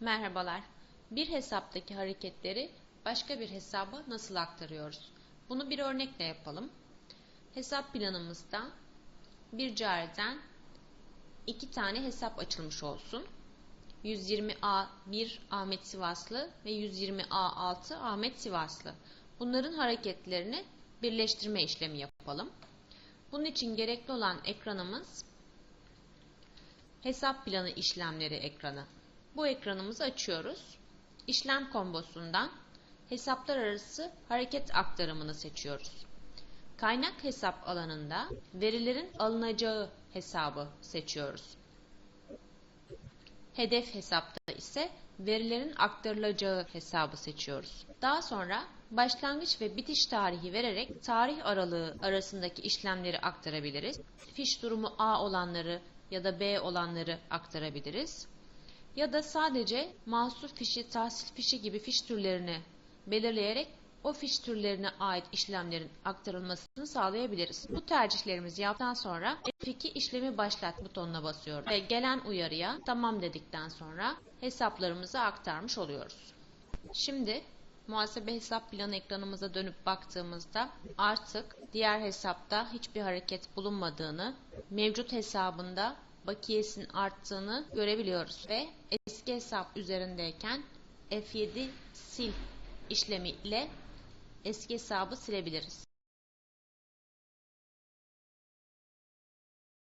Merhabalar. Bir hesaptaki hareketleri başka bir hesaba nasıl aktarıyoruz? Bunu bir örnekle yapalım. Hesap planımızda bir cariden iki tane hesap açılmış olsun. 120A1 Ahmet Sivaslı ve 120A6 Ahmet Sivaslı. Bunların hareketlerini birleştirme işlemi yapalım. Bunun için gerekli olan ekranımız hesap planı işlemleri ekranı. Bu ekranımızı açıyoruz. İşlem kombosundan hesaplar arası hareket aktarımını seçiyoruz. Kaynak hesap alanında verilerin alınacağı hesabı seçiyoruz. Hedef hesapta ise verilerin aktarılacağı hesabı seçiyoruz. Daha sonra başlangıç ve bitiş tarihi vererek tarih aralığı arasındaki işlemleri aktarabiliriz. Fiş durumu A olanları ya da B olanları aktarabiliriz. Ya da sadece mahsur fişi, tahsil fişi gibi fiş türlerini belirleyerek o fiş türlerine ait işlemlerin aktarılmasını sağlayabiliriz. Bu tercihlerimizi yaptıktan sonra F2 işlemi başlat butonuna basıyoruz ve gelen uyarıya tamam dedikten sonra hesaplarımızı aktarmış oluyoruz. Şimdi muhasebe hesap planı ekranımıza dönüp baktığımızda artık diğer hesapta hiçbir hareket bulunmadığını, mevcut hesabında bakiyesinin arttığını görebiliyoruz ve eski hesap üzerindeyken F7 sil işlemi ile eski hesabı silebiliriz.